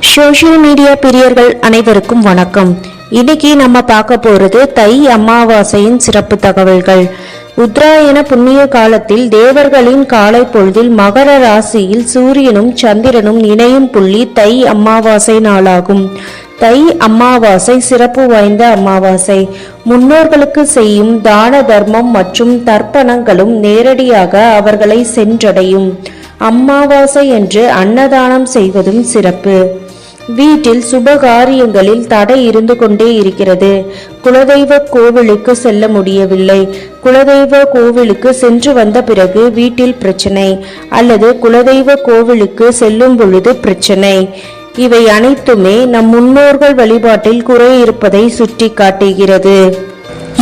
Social media பிரியர்கள் அனைவருக்கும் வணக்கம். இன்னைக்கு நம்ம பார்க்க போறது தை அமாவாசையின் சிறப்பு தகவல்கள். உத்தராயண புண்ணிய காலத்தில் தேவர்களின் காலை பொழுதில் மகர ராசியில் சூரியனும் சந்திரனும் இணையும் புள்ளி தை அமாவாசை நாளாகும். தை அமாவாசை சிறப்பு வாய்ந்த அமாவாசை. முன்னோர்களுக்கு செய்யும் தான தர்மம் மற்றும் தர்ப்பணங்களும் நேரடியாக அவர்களை சென்றடையும். அமாவாசை என்று அன்னதானம் செய்வதும் சிறப்பு. வீட்டில் சுபகாரியங்களில் தடை இருந்து கொண்டே இருக்கிறது. குலதெய்வ கோவிலுக்கு செல்ல முடியவில்லை. குலதெய்வ கோவிலுக்கு சென்று வந்த பிறகு வீட்டில் பிரச்சனை அல்லது குலதெய்வ கோவிலுக்கு செல்லும் பொழுது பிரச்சனை. இவை அனைத்துமே நம் முன்னோர்கள் வழிபாட்டில் குறை இருப்பதை சுட்டி காட்டுகிறது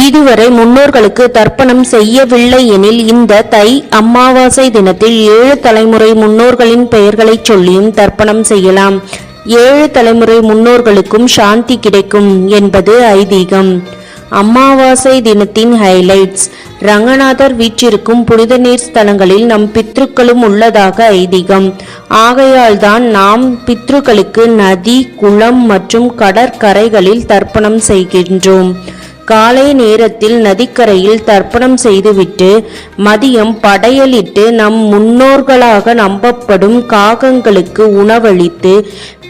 இதுவரை முன்னோர்களுக்கு தர்ப்பணம் செய்யவில்லை எனில் இந்த தை அமாவாசை தினத்தில் ஏழு தலைமுறை முன்னோர்களின் பெயர்களை சொல்லியும் தர்ப்பணம் செய்யலாம். ஏழு தலைமுறை முன்னோர்களுக்கும் சாந்தி கிடைக்கும் என்பது ஐதீகம். அமாவாசை தினத்தின் ஹைலைட்ஸ் ரங்கநாதர் வீற்றிருக்கும் புனித நீர் ஸ்தலங்களில் நம் பித்ருக்களும் உள்ளதாக ஐதீகம். ஆகையால் தான் நாம் பித்ருக்களுக்கு நதி குளம் மற்றும் கடற்கரைகளில் தர்ப்பணம் செய்கின்றோம். காலை நேரத்தில் நதிக்கரையில் தர்ப்பணம் செய்துவிட்டு மதியம் படையலிட்டு நம் முன்னோர்களாக நம்பப்படும் காகங்களுக்கு உணவளித்து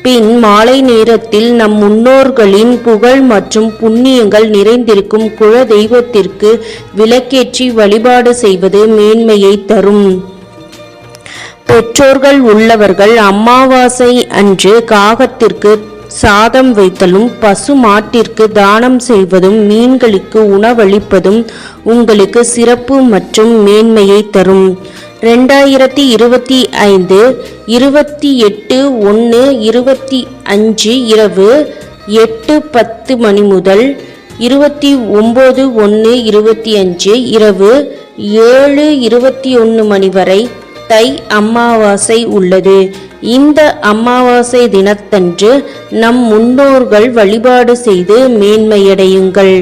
பின் மாலை நேரத்தில் நம் முன்னோர்களின் புகழ் மற்றும் புண்ணியங்கள் நிறைந்திருக்கும் குல தெய்வத்திற்கு விளக்கேற்றி வழிபாடு செய்வது மேன்மையை தரும். பெற்றோர்கள் உள்ளவர்கள் அமாவாசை அன்று காகத்திற்கு சாதம் வைத்தலும் பசு மாட்டிற்கு தானம் செய்வதும் மீன்களுக்கு உணவளிப்பதும் உங்களுக்கு சிறப்பு மற்றும் மேன்மையை தரும். ரெண்டாயிரத்தி இருபத்தி ஐந்து இருபத்தி எட்டு ஒன்று இருபத்தி அஞ்சு இரவு எட்டு பத்து மணி முதல் இருபத்தி ஒம்பது ஒன்று இருபத்தி அஞ்சு இரவு ஏழு இருபத்தி ஒன்று மணி வரை தை அமாவாசை உள்ளது. இந்த அமாவாசை தினத்தன்று நம் முன்னோர்கள் வழிபாடு செய்து மேன்மையடையுங்கள்.